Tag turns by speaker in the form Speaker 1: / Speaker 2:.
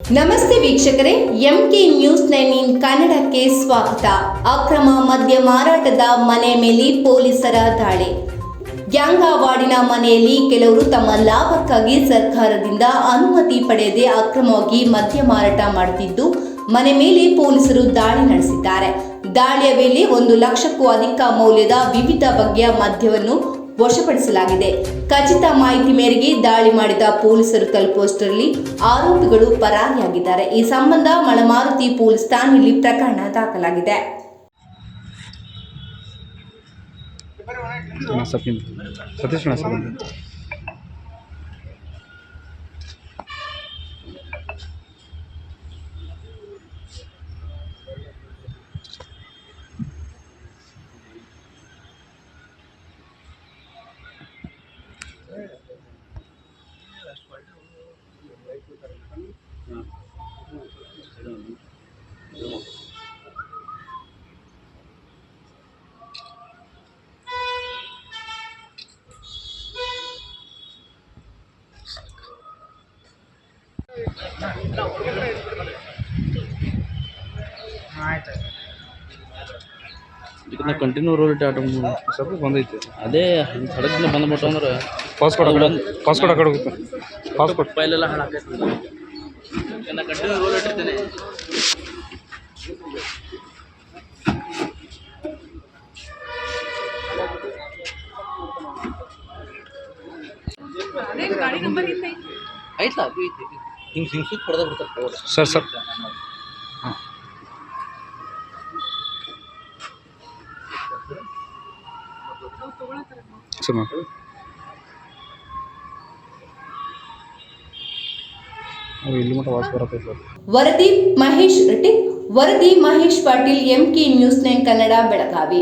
Speaker 1: ನಮಸ್ತೆ ವೀಕ್ಷಕರೇ MK news nine in ಕನ್ನಡಕ್ಕೆ ಸ್ವಾಗತ. ಅಕ್ರಮ ಮದ್ಯ ಮಾರಾಟದ ಮನೆ ಮೇಲೆ ಪೊಲೀಸರ ದಾಳಿ. ಗ್ಯಾಂಗಾವಾಡಿನ ಮನೆಯಲ್ಲಿ ಕೆಲವರು ತಮ್ಮ ಲಾಭಕ್ಕಾಗಿ ಸರ್ಕಾರದಿಂದ ಅನುಮತಿ ಪಡೆಯದೆ ಅಕ್ರಮವಾಗಿ ಮದ್ಯ ಮಾರಾಟ ಮಾಡುತ್ತಿದ್ದು, ಮನೆ ಮೇಲೆ ಪೊಲೀಸರು ದಾಳಿ ನಡೆಸಿದ್ದಾರೆ. ದಾಳಿಯ ವೇಳೆ ಒಂದು ಲಕ್ಷಕ್ಕೂ ಅಧಿಕ ಮೌಲ್ಯದ ವಿವಿಧ ಬಗೆಯ ಮದ್ಯವನ್ನು ವಶಪಡಿಸಲಾಗಿದೆ. ಖಚಿತ ಮಾಹಿತಿ ಮೇರೆಗೆ ದಾಳಿ ಮಾಡಿದ ಪೊಲೀಸರು ತಲುಪುವಷ್ಟರಲ್ಲಿ ಆರೋಪಿಗಳು ಪರಾರಿಯಾಗಿದ್ದಾರೆ. ಈ ಸಂಬಂಧ ಮಳಮಾರುತಿ ಪೊಲೀಸ್ ಠಾಣೆಯಲ್ಲಿ ಪ್ರಕರಣ ದಾಖಲಾಗಿದೆ.
Speaker 2: ಸತೀಶ್
Speaker 3: ಇದನ್ನ ಕಂಟಿನ್ಯೂ ರೋಲ್ ಆಟ
Speaker 2: ಸ್ವಲ್ಪ ಬಂದೈತಿ.
Speaker 3: ಅದೇ ಸಡಕ್ನ ಬಂದ್ಬಿಟ್ಟು ಅಂದ್ರೆ
Speaker 2: ಪಾಸ್ಪೋರ್ಟ್ ಆ ಕಡೆ ಪಾಸ್ಪೋರ್ಟ್ ಆ ಕಡೆ ಹೋಗುತ್ತೆ ಪಾಸ್ಪೋರ್ಟ್
Speaker 3: ಫೈಲ್ ಎಲ್ಲ ಹಾಳಾಕೈತಿ ಇದನ್ನ ಕಂಟಿನ್ಯೂ ರೋಲ್ ಇಟ್ಟಿರ್ತೇನೆ ಐತ್ಲಾ ಅದು ಐತಿ ಹಿಂಗೆ ಹಿಂಗೆ ಸುತ್ತ ಹೊಡೆದ ಬಿಡ್ತಾರೆ
Speaker 2: ಸರ್ ಸರ್ ಹಾಂ ಸರ್ ಮ್ಯಾಮ್ ಇಲ್ಲಿ ಮಟ್ಟ ವಾಸ ಬರುತ್ತೆ
Speaker 1: ವರದಿ ಮಹೇಶ್ ರೆಡ್ಡಿ, ವರದಿ Mahesh Patil MK news nine Kannada, Belagavi.